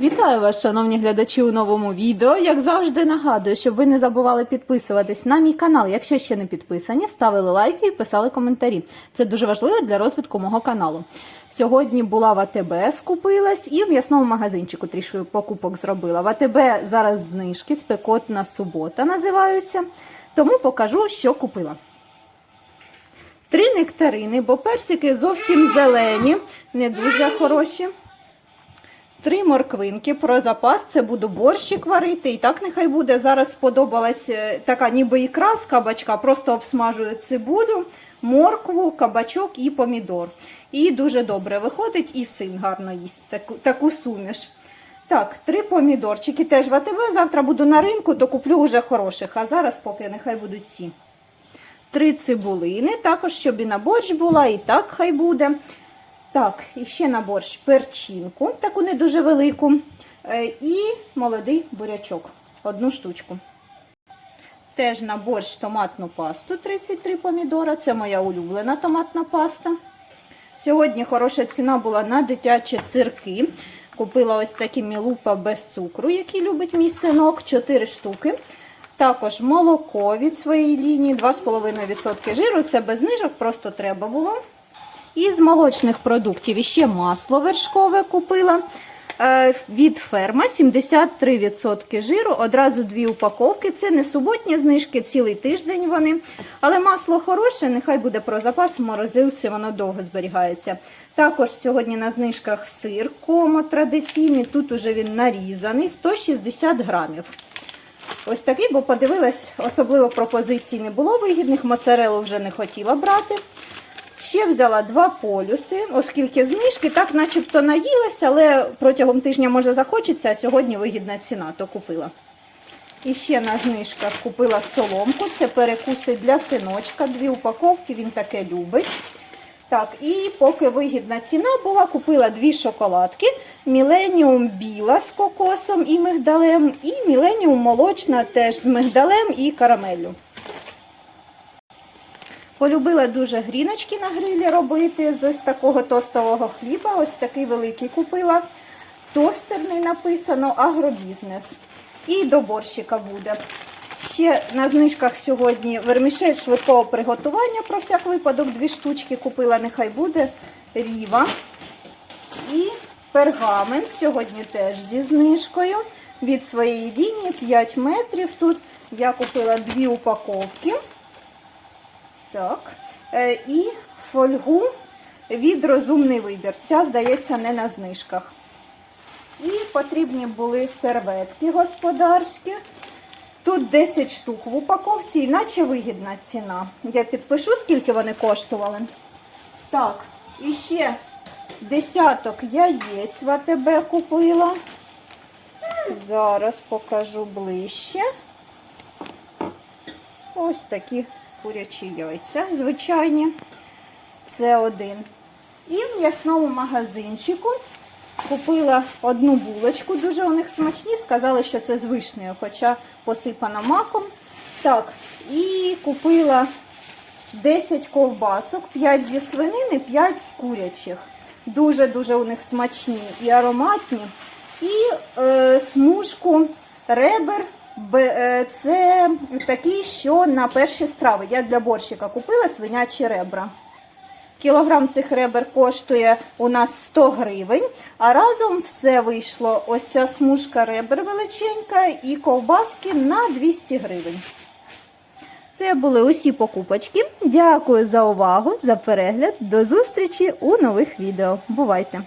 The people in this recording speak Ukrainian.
Вітаю вас, шановні глядачі, у новому відео. Як завжди, нагадую, щоб ви не забували підписуватись на мій канал. Якщо ще не підписані, ставили лайки і писали коментарі. Це дуже важливо для розвитку мого каналу. Сьогодні була в АТБ, скупилась і в м'ясному магазинчику трішки покупок зробила. В АТБ зараз знижки, спекотна субота називаються. Тому покажу, що купила. Три нектарини, бо персики зовсім зелені, не дуже хороші. Три морквинки про запас. Це буду борщик варити. І так нехай буде. Зараз сподобалась е, така ніби ікра з кабачка. Просто обсмажую цибулю, моркву, кабачок і помідор. І дуже добре виходить, і син гарно їсть таку, таку суміш. Так, три помідорчики теж в АТБ. Завтра буду на ринку, то куплю вже хороших. А зараз поки нехай будуть ці. Три цибулини, також, щоб і на борщ була, і так хай буде. Так, і ще на борщ перчинку, таку не дуже велику. Е, І молодий бурячок. Одну штучку. Теж на борщ томатну пасту 33 помідора. Це моя улюблена томатна паста. Сьогодні хороша ціна була на дитячі сирки. Купила ось такі мілупа без цукру, які любить мій синок, 4 штуки. Також молоко від своєї лінії, 2,5% жиру. Це без знижок, просто треба було. І з молочних продуктів іще масло вершкове купила е, від ферма 73% жиру. Одразу дві упаковки. Це не суботні знижки, цілий тиждень вони. Але масло хороше, нехай буде про запас в морозилці, воно довго зберігається. Також сьогодні на знижках сир комо традиційний. Тут уже він нарізаний 160 грамів. Ось такий, бо подивилась, особливо пропозицій не було вигідних, моцарелу вже не хотіла брати. Ще взяла два полюси, оскільки знижки так начебто наїлася, але протягом тижня може захочеться, а сьогодні вигідна ціна, то купила. І ще на знижках купила соломку, це перекуси для синочка, дві упаковки, він таке любить. Так, і поки вигідна ціна була, купила дві шоколадки. Міленіум біла з кокосом і мигдалем, і Міленіум молочна теж з мигдалем і карамеллю. Полюбила дуже гріночки на грилі робити з ось такого тостового хліба. Ось такий великий купила. Тостерний написано, агробізнес. І до борщика буде. Ще на знижках сьогодні вермішель швидкого приготування, про всяк випадок, дві штучки купила, нехай буде ріва. І пергамент сьогодні теж зі знижкою. Від своєї лінії 5 метрів. Тут я купила дві упаковки. Так. Е, І фольгу від розумний вибір. Ця, здається, не на знижках. І потрібні були серветки господарські. Тут 10 штук в упаковці, іначе вигідна ціна. Я підпишу, скільки вони коштували. Так, і ще десяток яєць в АТБ купила. Зараз покажу ближче. Ось такі курячі яйця, звичайні. Це один. І в м'ясному магазинчику купила одну булочку, дуже у них смачні. Сказали, що це з вишнею, хоча посипана маком. Так, і купила 10 ковбасок, 5 зі свинини, 5 курячих. Дуже-дуже у них смачні і ароматні. І е, смужку ребер. Е, Це такі, що на перші страви. Я для борщика купила свинячі ребра. Кілограм цих ребер коштує у нас 100 гривень, а разом все вийшло ось ця смужка ребер величенька і ковбаски на 200 гривень. Це були усі покупочки. Дякую за увагу, за перегляд. До зустрічі у нових відео. Бувайте!